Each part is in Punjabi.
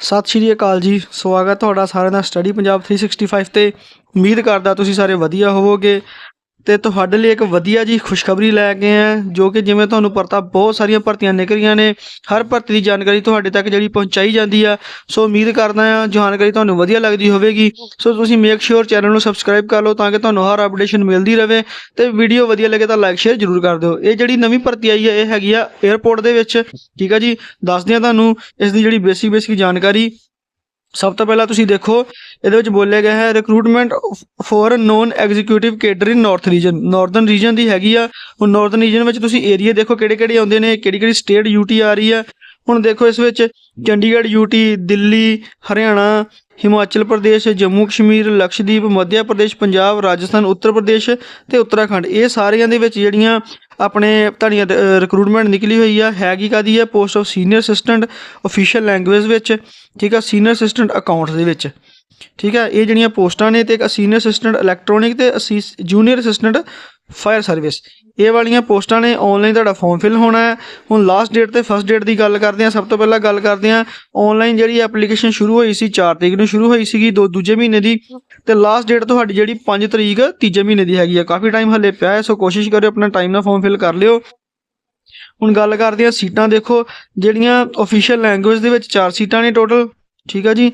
ਸਤਿ ਸ਼੍ਰੀ ਅਕਾਲ ਜੀ, ਸਵਾਗਤ ਤੁਹਾਡਾ ਸਾਰਿਆਂ ਦਾ ਸਟੱਡੀ ਪੰਜਾਬ 365 ਤੇ। ਉਮੀਦ ਕਰਦਾ ਤੁਸੀਂ ਸਾਰੇ ਵਧੀਆ ਹੋਵੋਗੇ। ਤੇ ਤੁਹਾਡੇ ਲਈ ਇੱਕ ਵਧੀਆ ਜੀ ਖੁਸ਼ਖਬਰੀ ਲੈ ਕੇ ਆਏ ਜੋ ਕਿ ਜਿਵੇਂ ਤੁਹਾਨੂੰ ਪਤਾ ਬਹੁਤ ਸਾਰੀਆਂ ਭਰਤੀਆਂ ਨਿਕਲੀਆਂ ਨੇ, ਹਰ ਭਰਤੀ ਦੀ ਜਾਣਕਾਰੀ ਤੁਹਾਡੇ ਤੱਕ ਜਿਹੜੀ ਪਹੁੰਚਾਈ ਜਾਂਦੀ ਆ। ਸੋ ਉਮੀਦ ਕਰਦਾ ਹਾਂ ਜਾਣਕਾਰੀ ਤੁਹਾਨੂੰ ਵਧੀਆ ਲੱਗਦੀ ਹੋਵੇਗੀ। ਸੋ ਤੁਸੀਂ ਮੇਕ ਸ਼ੋਰ ਚੈਨਲ ਨੂੰ ਸਬਸਕ੍ਰਾਈਬ ਕਰ ਲਓ ਤਾਂ ਕਿ ਤੁਹਾਨੂੰ ਹਰ ਅਪਡੇਸ਼ਨ ਮਿਲਦੀ ਰਹੇ ਤੇ ਵੀਡੀਓ ਵਧੀਆ ਲੱਗੇ ਤਾਂ ਲਾਈਕ ਸ਼ੇਅਰ ਜ਼ਰੂਰ ਕਰ ਦਿਓ। ਇਹ ਜਿਹੜੀ ਨਵੀਂ ਭਰਤੀ ਆਈ ਹੈ ਇਹ ਹੈਗੀ ਆ 에어ਪੋਰਟ ਦੇ ਵਿੱਚ। ਠੀਕ ਆ ਜੀ? ਦੱਸਦੇ ਹਾਂ ਤੁਹਾਨੂੰ ਇਸ ਦੀ ਜਿਹੜੀ ਬੇਸਿਕ ਬੇਸਿਕ ਜਾਣਕਾਰੀ। ਸਭ ਤੋਂ ਪਹਿਲਾਂ ਤੁਸੀਂ ਦੇਖੋ, ਇਹਦੇ ਵਿੱਚ ਬੋਲਿਆ ਗਿਆ ਹੈ recruitment for non executive cadre in north region northern region ਦੀ ਹੈਗੀ ਆ। ਹੁਣ ਨਾਰਥਰਨ ਰੀਜਨ ਵਿੱਚ ਤੁਸੀਂ ਏਰੀਆ ਦੇਖੋ ਕਿਹੜੇ ਕਿਹੜੇ ਆਉਂਦੇ ਨੇ, ਕਿਹੜੀ ਕਿਹੜੀ ਸਟੇਟ ਯੂਟੀ ਆ ਰਹੀ ਆ। ਹੁਣ ਦੇਖੋ ਇਸ ਵਿੱਚ ਚੰਡੀਗੜ੍ਹ ਯੂਟੀ ਦਿੱਲੀ, ਹਰਿਆਣਾ, ਹਿਮਾਚਲ ਪ੍ਰਦੇਸ਼, ਜੰਮੂ ਕਸ਼ਮੀਰ, ਲਕਸ਼ਦੀਪ ਮੱਧ ਪ੍ਰਦੇਸ਼, ਪੰਜਾਬ, ਰਾਜਸਥਾਨ, ਉੱਤਰ ਪ੍ਰਦੇਸ਼ ਤੇ ਉੱਤਰਾਖੰਡ। ਇਹ ਸਾਰਿਆਂ ਦੇ ਵਿੱਚ ਜਿਹੜੀਆਂ ਆਪਣੇ ਤੁਹਾਡੀਆਂ ਰਿਕਰੂਟਮੈਂਟ ਨਿਕਲੀ ਹੋਈ ਆ। ਹੈਗੀ ਕਾਦੀ ਹੈ post of senior assistant official language ਵਿੱਚ, ਠੀਕ ਆ ਸੀਨੀਅਰ ਅਸਿਸਟੈਂਟ ਅਕਾਊਂਟਸ ਦੇ ਵਿੱਚ। ਠੀਕ ਹੈ, ਇਹ ਜਿਹੜੀਆਂ ਪੋਸਟਾਂ ਨੇ ਤੇ ਇੱਕ ਸੀਨੀਅਰ ਅਸਿਸਟੈਂਟ ਇਲੈਕਟ੍ਰੋਨਿਕ ਤੇ ਜੂਨੀਅਰ ਅਸਿਸਟੈਂਟ ਫਾਇਰ ਸਰਵਿਸ, ਇਹ ਵਾਲੀਆਂ ਪੋਸਟਾਂ ਨੇ ਆਨਲਾਈਨ ਤੁਹਾਡਾ ਫਾਰਮ ਫਿਲ ਹੋਣਾ ਹੈ। ਹੁਣ ਲਾਸਟ ਡੇਟ ਤੇ ਫਸਟ ਡੇਟ ਦੀ ਗੱਲ ਕਰਦੇ ਹਾਂ, ਸਭ ਤੋਂ ਪਹਿਲਾਂ ਗੱਲ ਕਰਦੇ ਹਾਂ ਆਨਲਾਈਨ ਜਿਹੜੀ ਐਪਲੀਕੇਸ਼ਨ ਸ਼ੁਰੂ ਹੋਈ ਸੀ 4 ਤਰੀਕ ਨੂੰ ਸ਼ੁਰੂ ਹੋਈ ਸੀਗੀ, ਦੋ ਦੂਜੇ ਮਹੀਨੇ ਦੀ, ਤੇ ਲਾਸਟ ਡੇਟ ਤੁਹਾਡੀ ਜਿਹੜੀ 5 ਤਰੀਕ, ਤੀਜੇ ਮਹੀਨੇ ਦੀ ਹੈਗੀ ਆ। ਕਾਫੀ ਟਾਈਮ ਹੱਲੇ ਪਿਆ ਹੈ, ਸੋ ਕੋਸ਼ਿਸ਼ ਕਰਿਓ ਆਪਣਾ ਟਾਈਮ ਨਾਲ ਫਾਰਮ ਫਿਲ ਕਰ ਲਿਓ। ਹੁਣ ਗੱਲ ਕਰਦੇ ਹਾਂ ਸੀਟਾਂ, ਦੇਖੋ, ਜਿਹੜੀਆਂ ਅਫੀਸ਼ੀਅਲ ਲੈਂਗੁਏਜ ਦੇ ਵਿੱਚ 4 ਸੀਟਾਂ ਨੇ ਟੋਟਲ ਠੀਕ ਆ ਜੀ।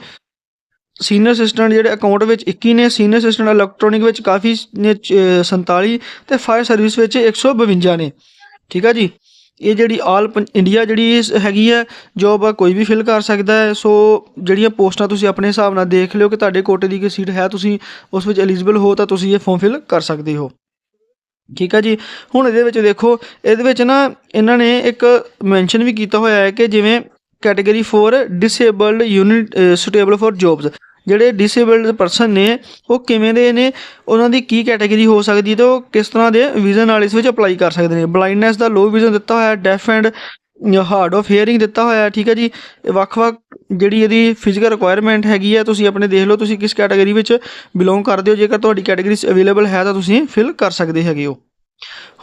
ਸੀਨੀਅਰ ਅਸਿਸਟੈਂਟ ਜਿਹੜੇ ਅਕਾਊਂਟ ਵਿੱਚ 21 ਨੇ, ਸੀਨੀਅਰ ਅਸਿਸਟੈਂਟ ਇਲੈਕਟ੍ਰੋਨਿਕ ਵਿੱਚ ਕਾਫੀ ਨੇ ਚ- 47 ਤੇ ਫਾਇਰ ਸਰਵਿਸ ਵਿੱਚ 152 ਨੇ। ਠੀਕ ਆ ਜੀ? ਇਹ ਜਿਹੜੀ ਆਲ ਇੰਡੀਆ ਜਿਹੜੀ ਹੈਗੀ ਹੈ ਜੋਬ ਆ ਕੋਈ ਵੀ ਫਿਲ ਕਰ ਸਕਦਾ ਹੈ, ਸੋ ਜਿਹੜੀਆਂ ਪੋਸਟਾਂ ਤੁਸੀਂ ਆਪਣੇ ਹਿਸਾਬ ਨਾਲ ਦੇਖ ਲਿਓ ਕਿ ਤੁਹਾਡੇ ਕੋਟੇ ਦੀ ਕੋਈ ਸੀਟ ਹੈ, ਤੁਸੀਂ ਉਸ ਵਿੱਚ ਐਲੀਜੀਬਲ ਹੋ ਤਾਂ ਤੁਸੀਂ ਇਹ ਫਾਰਮ ਫਿਲ ਕਰ ਸਕਦੇ ਹੋ। ਠੀਕ ਆ ਜੀ? ਹੁਣ ਇਹਦੇ ਵਿੱਚ ਦੇਖੋ, ਇਹਦੇ ਵਿੱਚ ਨਾ ਇਹਨਾਂ ਨੇ ਇੱਕ ਮੈਂਸ਼ਨ ਵੀ ਕੀਤਾ ਹੋਇਆ ਹੈ ਕਿ ਜਿਵੇਂ category 4 disabled unit suitable for jobs ਜਿਹੜੇ ਡਿਸੇਬਲਡ ਪਰਸਨ ਨੇ, ਉਹ ਕਿਵੇਂ ਦੇ ਨੇ, ਉਹਨਾਂ ਦੀ ਕੀ ਕੈਟਾਗਰੀ ਹੋ ਸਕਦੀ ਹੈ ਤੇ ਉਹ ਕਿਸ ਤਰ੍ਹਾਂ ਦੇ ਵਿਜ਼ਨ ਨਾਲ ਇਸ ਵਿੱਚ ਅਪਲਾਈ ਕਰ ਸਕਦੇ ਨੇ? ਬਲਾਈਂਡਨੈਸ ਦਾ ਲੋ ਵਿਜ਼ਨ ਦਿੱਤਾ ਹੋਇਆ deaf and hard of hearing ਦਿੱਤਾ ਹੋਇਆ, ਠੀਕ ਹੈ ਜੀ? ਵੱਖ-ਵੱਖ ਜਿਹੜੀ ਇਹਦੀ ਫਿਜ਼ੀਕਲ ਰਿਕੁਆਇਰਮੈਂਟ ਹੈਗੀ ਹੈ, ਤੁਸੀਂ ਆਪਣੇ ਦੇਖ ਲਓ, ਤੁਸੀਂ ਕਿਸ ਕੈਟਾਗਰੀ ਵਿੱਚ ਬਿਲੋਂਗ ਕਰਦੇ ਹੋ, ਜੇਕਰ ਤੁਹਾਡੀ ਕੈਟਾਗਰੀ ਅਵੇਲੇਬਲ ਹੈ ਤਾਂ ਤੁਸੀਂ ਫਿਲ ਕਰ ਸਕਦੇ ਹੈਗੇ ਹੋ।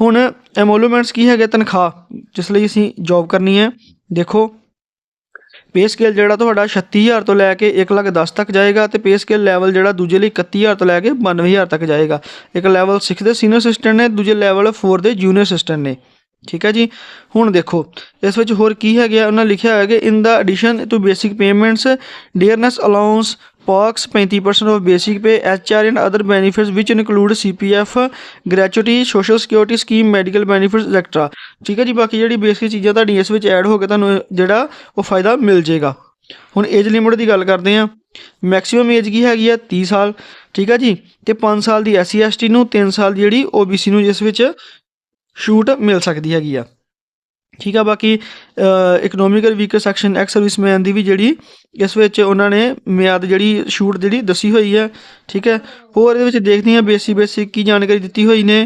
ਹੁਣ ਐਮੋਲੂਮੈਂਟਸ ਕੀ ਹੈਗੇ? ਤਨਖਾਹ, ਜਿਸ ਲਈ ਅਸੀਂ ਜੌਬ ਕਰਨੀ ਹੈ। ਦੇਖੋ ਪੇ ਸਕੇਲ ਜਿਹੜਾ ਤੁਹਾਡਾ 36000 ਤੋਂ ਲੈ ਕੇ 1 ਲੱਖ 10 ਤੱਕ ਜਾਏਗਾ ਤੇ ਪੇ ਸਕੇਲ ਲੈਵਲ ਜਿਹੜਾ ਦੂਜੇ ਲਈ 31000 ਤੋਂ ਲੈ ਕੇ 92000 ਤੱਕ ਜਾਏਗਾ। ਇੱਕ ਲੈਵਲ 6 ਦੇ ਸੀਨੀਅਰ ਅਸਿਸਟੈਂਟ ਨੇ, ਦੂਜੇ ਲੈਵਲ 4 ਦੇ ਜੂਨੀਅਰ ਅਸਿਸਟੈਂਟ ਨੇ। ਠੀਕ ਹੈ ਜੀ? ਹੁਣ ਦੇਖੋ, ਇਸ ਵਿੱਚ ਹੋਰ ਕੀ ਹੈਗਾ ਉਹਨਾਂ ਲਿਖਿਆ ਹੋਇਆ ਕਿ in the addition to basic payments dearness allowance perks 35% of basic pay HR and other benefits which include CPF gratuity social security scheme medical benefits extra ਠੀਕ ਹੈ ਜੀ, ਬਾਕੀ ਜਿਹੜੀ ਬੇਸਿਕ ਚੀਜ਼ਾਂ ਤੁਹਾਡੀ ਇਸ ਵਿੱਚ ਐਡ ਹੋ ਕੇ ਤੁਹਾਨੂੰ ਜਿਹੜਾ ਉਹ ਫਾਇਦਾ ਮਿਲ ਜਾਏਗਾ। ਹੁਣ ਏਜ ਲਿਮਿਟ ਦੀ ਗੱਲ ਕਰਦੇ ਹਾਂ। ਮੈਕਸਿਮਮ ਏਜ ਕੀ ਹੈਗੀ ਆ 30 ਸਾਲ। ਠੀਕ ਆ ਜੀ? ਤੇ 5 ਸਾਲ ਦੀ ਐਸਸੀ ਐਸਟੀ ਨੂੰ 3 ਸਾਲ ਦੀ ਜਿਹੜੀ ਓਬੀਸੀ ਨੂੰ ਜਿਸ ਵਿੱਚ ਛੂਟ ਮਿਲ ਸਕਦੀ ਹੈਗੀ ਆ। ਠੀਕ ਆ, ਬਾਕੀ economical weaker section ex serviceman ਦੀ ਵੀ ਜਿਹੜੀ ਇਸ ਵਿੱਚ ਉਹਨਾਂ ਨੇ ਮਿਆਦ ਜਿਹੜੀ ਛੂਟ ਜਿਹੜੀ ਦੱਸੀ ਹੋਈ ਹੈ, ਠੀਕ ਹੈ। ਹੋਰ ਇਹਦੇ ਵਿੱਚ ਦੇਖਦੇ ਹਾਂ ਬੇਸਿਕ ਬੇਸਿਕ ਕੀ ਜਾਣਕਾਰੀ ਦਿੱਤੀ ਹੋਈ ਨੇ।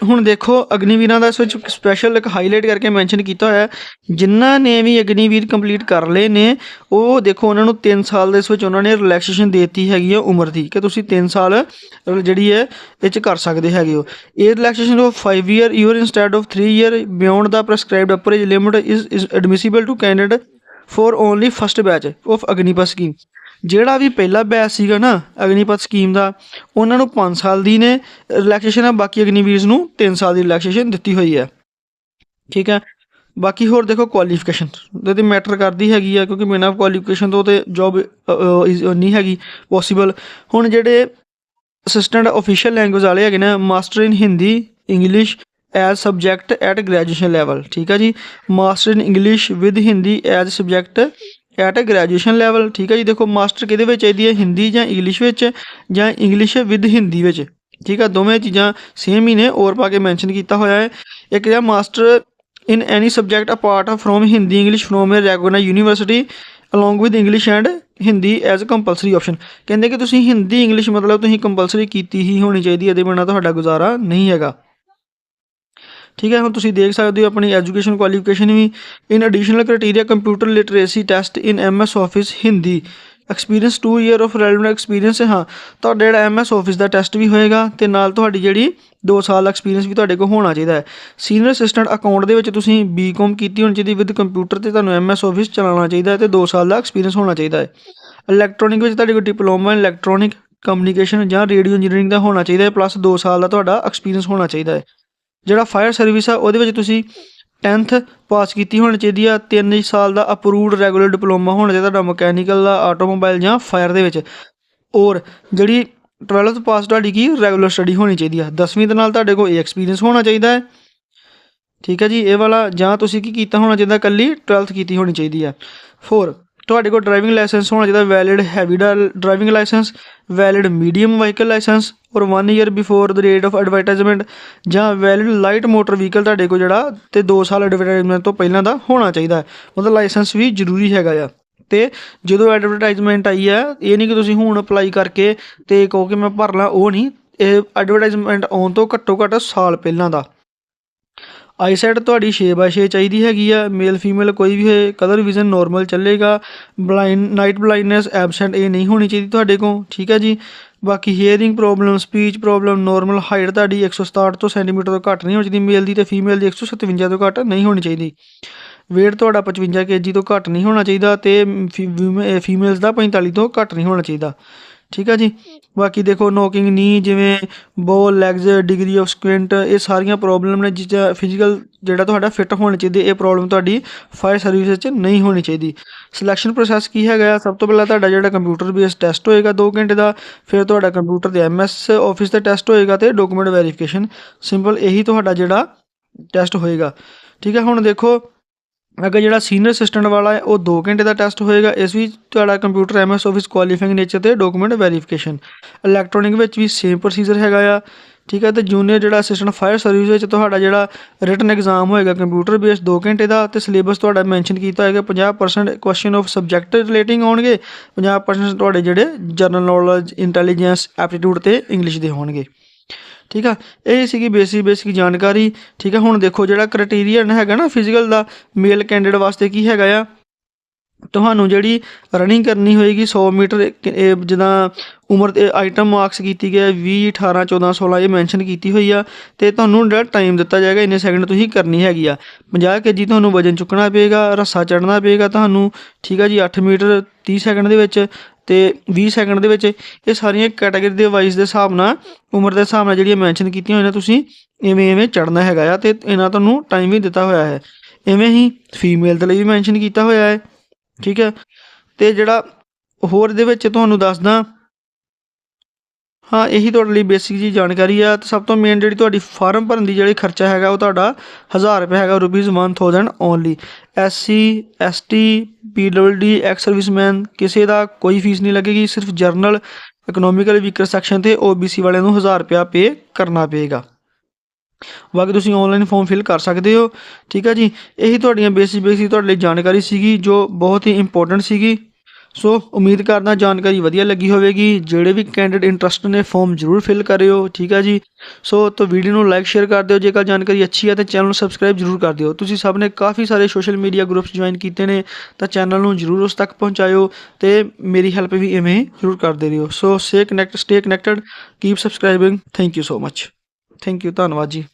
ਹੁਣ ਦੇਖੋ, ਅਗਨੀਵੀਰਾਂ ਦਾ ਇਸ ਵਿੱਚ ਸਪੈਸ਼ਲ ਇੱਕ ਹਾਈਲਾਈਟ ਕਰਕੇ ਮੈਂਸ਼ਨ ਕੀਤਾ ਹੋਇਆ ਹੈ। ਜਿਨ੍ਹਾਂ ਨੇ ਵੀ ਅਗਨੀਵੀਰ ਕੰਪਲੀਟ ਕਰ ਲਏ ਨੇ, ਉਹ ਦੇਖੋ, ਉਹਨਾਂ ਨੂੰ 3 ਸਾਲ ਦੇ ਇਸ ਵਿੱਚ ਉਹਨਾਂ ਨੇ ਰਿਲੈਕਸੇਸ਼ਨ ਦਿੱਤੀ ਹੈਗੀ ਹੈ ਉਮਰ ਦੀ ਕਿ ਤੁਸੀਂ 3 ਸਾਲ ਜਿਹੜੀ ਹੈ, ਇਹ ਚ ਕਰ ਸਕਦੇ ਹੈਗੇ ਹੋ। ਇਹ relaxation of 5 year your instead of 3 year beyond the prescribed upper age limit is is admissible to candidate for only first batch of Agnipath scheme ਜਿਹੜਾ ਵੀ ਪਹਿਲਾ ਬੈਚ ਸੀਗਾ ਨਾ ਅਗਨੀਪਥ ਸਕੀਮ ਦਾ, ਉਹਨਾਂ ਨੂੰ 5 ਸਾਲ ਦੀ ਨੇ ਰਿਲੈਕਸੇਸ਼ਨ ਆ, ਬਾਕੀ ਅਗਨੀਵੀਰਸ ਨੂੰ 3 ਸਾਲ ਦੀ ਰਿਲੈਕਸੇਸ਼ਨ ਦਿੱਤੀ ਹੋਈ ਹੈ। ਠੀਕ ਹੈ? ਬਾਕੀ ਹੋਰ ਦੇਖੋ ਕੁਆਲੀਫਿਕੇਸ਼ਨ ਤੇ ਤੇ ਮੈਟਰ ਕਰਦੀ ਹੈਗੀ ਆ, ਕਿਉਂਕਿ ਬਿਨਾਂ ਕੁਆਲੀਫਿਕੇਸ਼ਨ ਤੋਂ ਤੇ ਜੌਬ ਨਹੀਂ ਹੈਗੀ ਪੋਸੀਬਲ ਹੁਣ ਜਿਹੜੇ ਅਸਿਸਟੈਂਟ ਅਫੀਸ਼ੀਅਲ ਲੈਂਗੁਏਜ ਵਾਲੇ ਹੈਗੇ ਨੇ master in Hindi English as subject at graduation level ਠੀਕ ਹੈ ਜੀ? Master in English with Hindi as subject at a graduation level ਠੀਕ ਹੈ ਜੀ, ਦੇਖੋ ਮਾਸਟਰ ਕਿਹਦੇ ਵਿੱਚ ਚਾਹੀਦੀ ਹੈ ਹਿੰਦੀ ਜਾਂ ਇੰਗਲਿਸ਼ ਵਿੱਚ ਜਾਂ ਇੰਗਲਿਸ਼ ਵਿਦ ਹਿੰਦੀ ਵਿੱਚ। ਠੀਕ ਹੈ, ਦੋਵੇਂ ਚੀਜ਼ਾਂ ਸੇਮ ਹੀ ਨੇ ਔਰ ਪਾ ਕੇ ਮੈਂਸ਼ਨ ਕੀਤਾ ਹੋਇਆ ਹੈ। ਇੱਕ ਹੈ master in any subject apart from Hindi English from a regular university along with English and Hindi as a compulsory option ਕਹਿੰਦੇ ਕਿ ਤੁਸੀਂ ਹਿੰਦੀ ਇੰਗਲਿਸ਼ ਮਤਲਬ ਤੁਸੀਂ ਕੰਪਲਸਰੀ ਕੀਤੀ ਹੀ ਹੋਣੀ ਚਾਹੀਦੀ ਇਹਦੇ ਬਿਨਾਂ ਤੁਹਾਡਾ ਗੁਜ਼ਾਰਾ ਨਹੀਂ ਹੈਗਾ। ਠੀਕ ਹੈ, ਹੁਣ ਤੁਸੀਂ ਦੇਖ ਸਕਦੇ ਹੋ ਆਪਣੀ education qualification we. In additional criteria computer literacy test in MS office Hindi experience 2 year of relevant experience ਹਾਂ ਤੁਹਾਡਾ ਜਿਹੜਾ ਐਮਐਸ ਆਫਿਸ ਦਾ ਟੈਸਟ ਵੀ ਹੋਏਗਾ ਤੇ ਨਾਲ ਤੁਹਾਡੀ ਜਿਹੜੀ 2 ਸਾਲ ਦਾ ਐਕਸਪੀਰੀਅੰਸ ਵੀ ਤੁਹਾਡੇ ਕੋਲ ਹੋਣਾ ਚਾਹੀਦਾ ਹੈ। ਸੀਨੀਅਰ ਅਸਿਸਟੈਂਟ ਅਕਾਊਂਟ ਦੇ ਵਿੱਚ ਤੁਸੀਂ ਬੀਕਾਮ ਕੀਤੀ ਹੋਣੀ ਚਾਹੀਦੀ ਵਿਦ ਕੰਪਿਊਟਰ ਤੇ ਤੁਹਾਨੂੰ ਐਮਐਸ ਆਫਿਸ ਚਲਾਉਣਾ ਚਾਹੀਦਾ ਹੈ ਤੇ 2 ਸਾਲ ਦਾ ਐਕਸਪੀਰੀਅੰਸ ਹੋਣਾ ਚਾਹੀਦਾ ਹੈ। ਇਲੈਕਟ੍ਰੋਨਿਕ ਵਿੱਚ ਤੁਹਾਡੇ ਕੋਲ ਡਿਪਲੋਮਾ ਇਨ ਇਲੈਕਟ੍ਰੋਨਿਕ ਕਮਿਊਨੀਕੇਸ਼ਨ ਜਾਂ ਰੇਡੀਓ ਇੰਜੀਨੀਅਰਿੰਗ ਦਾ ਹੋਣਾ ਚਾਹੀਦਾ ਹੈ ਪਲੱਸ 2 ਸਾਲ ਦਾ ਤੁਹਾਡਾ ਐਕਸਪੀਰੀਅੰਸ ਹੋਣਾ ਚਾਹੀਦਾ ਹੈ। ਜਿਹੜਾ ਫਾਇਰ ਸਰਵਿਸ ਆ, ਉਹਦੇ ਵਿੱਚ ਤੁਸੀਂ 10th ਪਾਸ ਕੀਤੀ ਹੋਣੀ ਚਾਹੀਦੀ ਆ 3 ਸਾਲ ਦਾ ਅਪਰੂਵਡ ਰੈਗੂਲਰ ਡਿਪਲੋਮਾ ਹੋਣਾ ਚਾਹੀਦਾ ਤੁਹਾਡਾ ਮਕੈਨੀਕਲ ਦਾ ਆਟੋਮੋਬਾਈਲ ਜਾਂ ਫਾਇਰ ਦੇ ਵਿੱਚ। ਔਰ ਜਿਹੜੀ 12th ਪਾਸ ਤੁਹਾਡੀ ਕੀ ਰੈਗੂਲਰ ਸਟੱਡੀ ਹੋਣੀ ਚਾਹੀਦੀ ਆ। 10ਵੀਂ ਦੇ ਨਾਲ ਤੁਹਾਡੇ ਕੋਲ ਇਹ ਐਕਸਪੀਰੀਅੰਸ ਹੋਣਾ ਚਾਹੀਦਾ ਹੈ। ਠੀਕ ਹੈ ਜੀ, ਇਹ ਵਾਲਾ ਜਾਂ ਤੁਸੀਂ ਕੀ ਕੀਤਾ ਹੋਣਾ ਚਾਹੀਦਾ ਕੱਲੀ 12th ਕੀਤੀ ਹੋਣੀ ਚਾਹੀਦੀ ਆ। 4 ਤੁਹਾਡੇ ਕੋਲ ਡਰਾਈਵਿੰਗ ਲਾਇਸੈਂਸ ਹੋਣਾ ਚਾਹੀਦਾ valid heavy driving licence valid medium vehicle licence ਔਰ 1 year before the rate of advertisement ਜਾਂ ਵੈਲਿਡ ਲਾਈਟ ਮੋਟਰ ਵਹੀਕਲ ਤੁਹਾਡੇ ਕੋਲ ਜਿਹੜਾ, ਤੇ 2 ਸਾਲ ਐਡਵਰਟਾਈਜ਼ਮੈਂਟ ਤੋਂ ਪਹਿਲਾਂ ਦਾ ਹੋਣਾ ਚਾਹੀਦਾ ਹੈ। ਮਤਲਬ ਲਾਇਸੈਂਸ ਵੀ ਜ਼ਰੂਰੀ ਹੈਗਾ ਆ। ਤੇ ਜਦੋਂ ਐਡਵਰਟਾਈਜ਼ਮੈਂਟ ਆਈ ਆ ਇਹ ਨਹੀਂ ਕਿ ਤੁਸੀਂ ਹੁਣ ਅਪਲਾਈ ਕਰਕੇ ਤੇ ਕਹੋ ਕਿ ਮੈਂ ਭਰ ਲਾਂ ਉਹ ਨਹੀਂ। ਇਹ ਐਡਵਰਟਾਈਜ਼ਮੈਂਟ ਆਉਣ ਤੋਂ ਘੱਟੋ ਘੱਟ ਸਾਲ ਪਹਿਲਾਂ ਦਾ। ਆਈਸੈਟ ਤੁਹਾਡੀ 6/6 ਚਾਹੀਦੀ ਹੈਗੀ ਆ ਮੇਲ ਫੀਮੇਲ ਕੋਈ ਵੀ ਹੋਏ ਕਲਰ ਵਿਜ਼ਨ ਨਾਰਮਲ ਚੱਲੇਗਾ ਬਲਾਈਂਡ ਨਾਈਟ ਬਲਾਈਂਡਨੈਸ ਐਬਸੈਂਟ ਇਹ ਨਹੀਂ ਹੋਣੀ ਚਾਹੀਦੀ ਤੁਹਾਡੇ ਕੋਲ, ਠੀਕ ਹੈ ਜੀ? ਬਾਕੀ hearing problem speech problem normal height ਤੁਹਾਡੀ 167 ਤੋਂ ਸੈਂਟੀਮੀਟਰ ਤੋਂ ਘੱਟ ਨਹੀਂ ਹੋਣੀ ਚਾਹੀਦੀ ਮੇਲ ਦੀ ਤੇ ਫੀਮੇਲ ਦੀ 157 ਤੋਂ ਘੱਟ ਨਹੀਂ ਹੋਣੀ ਚਾਹੀਦੀ। Weight ਤੁਹਾਡਾ 55 kg ਤੋਂ ਘੱਟ ਨਹੀਂ ਹੋਣਾ ਚਾਹੀਦਾ ਤੇ ਫੀਮੇਲਸ ਦਾ 45 ਤੋਂ ਘੱਟ ਨਹੀਂ ਹੋਣਾ ਚਾਹੀਦਾ, ਠੀਕ ਹੈ ਜੀ? ਬਾਕੀ ਦੇਖੋ ਨੋਕਿੰਗ ਨੀ ਜਿਵੇਂ ਬੋ ਲੈਗਸ ਡਿਗਰੀ ਆਫ ਸਕੁਇੰਟ ਇਹ ਸਾਰੀਆਂ ਪ੍ਰੋਬਲਮ ਨੇ ਜਿਸ ਫਿਜ਼ੀਕਲ ਜਿਹੜਾ ਤੁਹਾਡਾ ਫਿੱਟ ਹੋਣਾ ਚਾਹੀਦਾ, ਇਹ ਪ੍ਰੋਬਲਮ ਤੁਹਾਡੀ ਫਾਇਰ ਸਰਵਿਸ ਵਿੱਚ ਨਹੀਂ ਹੋਣੀ ਚਾਹੀਦੀ। ਸਿਲੈਕਸ਼ਨ ਪ੍ਰੋਸੈਸ ਕੀ ਹੈਗਾ ਸਭ ਤੋਂ ਪਹਿਲਾਂ ਤੁਹਾਡਾ ਜਿਹੜਾ ਕੰਪਿਊਟਰ ਬੇਸ ਟੈਸਟ ਹੋਏਗਾ 2 ਘੰਟੇ ਦਾ, ਫਿਰ ਤੁਹਾਡਾ ਕੰਪਿਊਟਰ ਦੇ ਐਮਐਸ ਆਫਿਸ ਦਾ ਟੈਸਟ ਹੋਏਗਾ ਤੇ ਡਾਕੂਮੈਂਟ ਵੈਰੀਫਿਕੇਸ਼ਨ ਸਿੰਪਲ ਇਹੀ ਤੁਹਾਡਾ ਜਿਹੜਾ ਟੈਸਟ ਹੋਏਗਾ। ਠੀਕ ਹੈ, ਹੁਣ ਦੇਖੋ ਅੱਗੇ ਜਿਹੜਾ ਸੀਨੀਅਰ ਅਸਿਸਟੈਂਟ ਵਾਲਾ ਹੈ, ਉਹ 2 ਘੰਟੇ ਦਾ ਟੈਸਟ ਹੋਏਗਾ, ਇਸ ਵਿੱਚ ਤੁਹਾਡਾ computer MS office qualifying nature ਤੇ ਡਾਕੂਮੈਂਟ ਵੈਰੀਫਿਕੇਸ਼ਨ ਇਲੈਕਟ੍ਰੋਨਿਕ ਵਿੱਚ ਵੀ ਸੇਮ ਪ੍ਰੋਸੀਜਰ ਹੈਗਾ ਆ, ਠੀਕ ਹੈ ਤੇ ਜੂਨੀਅਰ ਜਿਹੜਾ ਅਸਿਸਟੈਂਟ ਫਾਇਰ ਸਰਵਿਸ ਵਿੱਚ, ਤੁਹਾਡਾ ਜਿਹੜਾ ਰਿਟਨ ਐਗਜ਼ਾਮ ਹੋਏਗਾ ਕੰਪਿਊਟਰ ਬੇਸਡ 2 ਘੰਟੇ ਦਾ, ਤੇ ਸਿਲੇਬਸ ਤੁਹਾਡਾ ਮੈਂਸ਼ਨ ਕੀਤਾ ਹੋਏਗਾ 50% ਕੁਐਸਚਨ ਆਫ ਸਬਜੈਕਟ ਰਿਲੇਟਿੰਗ ਹੋਣਗੇ 50% ਤੁਹਾਡੇ ਜਿਹੜੇ ਜਨਰਲ ਨੌਲੇਜ ਇੰਟੈਲੀਜੈਂਸ ਐਪਟੀਟਿਊਡ ਤੇ ਇੰਗਲਿਸ਼ ਦੇ ਹੋਣਗੇ। ਠੀਕ ਆ? ਇਹ ਸੀਗੀ ਬੇਸਿਕ ਬੇਸਿਕ ਜਾਣਕਾਰੀ, ਠੀਕ ਆ? ਹੁਣ ਦੇਖੋ ਜਿਹੜਾ ਕ੍ਰਾਈਟੇਰੀਅਨ ਹੈਗਾ ਨਾ ਫਿਜ਼ੀਕਲ ਦਾ ਮੇਲ ਕੈਂਡੀਡੇਟ ਵਾਸਤੇ ਕੀ ਹੈਗਾ ਆ? ਤੁਹਾਨੂੰ ਜਿਹੜੀ ਰਨਿੰਗ ਕਰਨੀ ਹੋਏਗੀ 100 ਮੀਟਰ ਜਿੱਦਾਂ ਉਮਰ ਤੇ ਆਈਟਮ ਮਾਰਕਸ ਕੀਤੀ ਗਈ ਹੈ 20 18 14 16 ਇਹ ਮੈਂਸ਼ਨ ਕੀਤੀ ਹੋਈ ਆ, ਤੇ ਤੁਹਾਨੂੰ ਜਿਹੜਾ ਟਾਈਮ ਦਿੱਤਾ ਜਾਏਗਾ, ਇੰਨੇ ਸੈਕਿੰਡ ਤੁਸੀਂ ਕਰਨੀ ਹੈਗੀ ਆ। 50 ਕੇਜੀ ਤੁਹਾਨੂੰ ਵਜਨ ਚੁੱਕਣਾ ਪਏਗਾ, ਰੱਸਾ ਚੜਨਾ ਪਏਗਾ ਤੁਹਾਨੂੰ, ਠੀਕ ਆ ਜੀ 8 ਮੀਟਰ 30 ਸੈਕਿੰਡ ਦੇ ਵਿੱਚ ਤੇ 20 ਸੈਕਿੰਡ ਦੇ ਵਿੱਚ, ਇਹ ਸਾਰੀਆਂ ਕੈਟਾਗਰੀ ਦੇ ਵਾਈਜ਼ ਦੇ ਹਿਸਾਬ ਨਾਲ, ਉਮਰ ਦੇ ਹਿਸਾਬ ਨਾਲ ਜਿਹੜੀਆਂ ਮੈਂਸ਼ਨ ਕੀਤੀਆਂ ਹੋਈਆਂ ਤੁਸੀਂ, ਇਵੇਂ ਇਵੇਂ ਚੜਨਾ ਹੈਗਾ ਆ, ਤੇ ਇਹਨਾਂ ਤੁਹਾਨੂੰ ਟਾਈਮ ਵੀ ਦਿੱਤਾ ਹੋਇਆ ਹੈ। ਇਵੇਂ ਹੀ ਫੀਮੇਲ ਦੇ ਲਈ ਵੀ ਮੈਂਸ਼ਨ ਕੀਤਾ ਹੋਇਆ ਹੈ। ਠੀਕ ਹੈ? ਤੇ ਜਿਹੜਾ ਹੋਰ ਦੇ ਵਿੱਚ ਤੁਹਾਨੂੰ ਦੱਸਦਾ, ਹਾਂ, ਇਹੀ ਤੁਹਾਡੇ ਲਈ ਬੇਸਿਕ ਜੀ ਜਾਣਕਾਰੀ ਆ। ਤੇ ਸਭ ਤੋਂ ਮੇਨ ਜਿਹੜੀ ਤੁਹਾਡੀ ਫਾਰਮ ਭਰਨ ਦੀ ਜਿਹੜੀ ਖਰਚਾ ਹੈਗਾ, ਉਹ ਤੁਹਾਡਾ 1000 ਰੁਪਏ ਹੈਗਾ rupees 1000 only SC ST PWD ex serviceman ਕਿਸੇ ਦਾ ਕੋਈ ਫੀਸ ਨਹੀਂ ਲੱਗੇਗੀ, ਸਿਰਫ ਜਰਨਲ ਇਕਨੋਮਿਕਲ ਵੀਕਰ ਸੈਕਸ਼ਨ ਤੇ ਓਬੀਸੀ ਵਾਲਿਆਂ ਨੂੰ 1000 ਰੁਪਿਆ ਪੇ ਕਰਨਾ ਪਏਗਾ। ਬਾਕੀ ਤੁਸੀਂ ਆਨਲਾਈਨ ਫਾਰਮ ਫਿਲ ਕਰ ਸਕਦੇ ਹੋ। ਠੀਕ ਹੈ ਜੀ? ਇਹੀ ਤੁਹਾਡੀਆਂ ਬੇਸਿਕ ਬੇਸਿਕ ਤੁਹਾਡੇ ਲਈ ਜਾਣਕਾਰੀ ਸੀਗੀ, ਜੋ ਬਹੁਤ ਹੀ ਇੰਪੋਰਟੈਂਟ ਸੀਗੀ। ਸੋ ਉਮੀਦ ਕਰਦਾ ਜਾਣਕਾਰੀ ਵਧੀਆ ਲੱਗੀ ਹੋਵੇਗੀ। ਜਿਹੜੇ ਵੀ ਕੈਂਡੀਡੇਟ ਇੰਟਰਸਟ ਨੇ ਫਾਰਮ ਜ਼ਰੂਰ ਫਿਲ ਕਰਿਓ। ਠੀਕ ਹੈ ਜੀ? ਸੋ ਤਾਂ ਵੀਡੀਓ ਨੂੰ ਲਾਈਕ ਸ਼ੇਅਰ ਕਰ ਦਿਓ। ਜੇਕਰ ਜਾਣਕਾਰੀ ਅੱਛੀ ਹੈ ਤਾਂ ਚੈਨਲ ਨੂੰ ਸਬਸਕ੍ਰਾਈਬ ਜ਼ਰੂਰ ਕਰ ਦਿਓ। ਤੁਸੀਂ ਸਭ ਨੇ ਕਾਫੀ ਸਾਰੇ ਸੋਸ਼ਲ ਮੀਡੀਆ ਗਰੁੱਪਸ ਜੁਆਇਨ ਕੀਤੇ ਨੇ, ਤਾਂ ਚੈਨਲ ਨੂੰ ਜ਼ਰੂਰ ਉਸ ਤੱਕ ਪਹੁੰਚਾਇਓ ਤੇ ਮੇਰੀ ਹੈਲਪ ਵੀ ਇਵੇਂ ਜ਼ਰੂਰ ਕਰਦੇ ਰਹੋ। So say connect stay connected keep subscribing thank you so much thank you ਧੰਨਵਾਦ ਜੀ।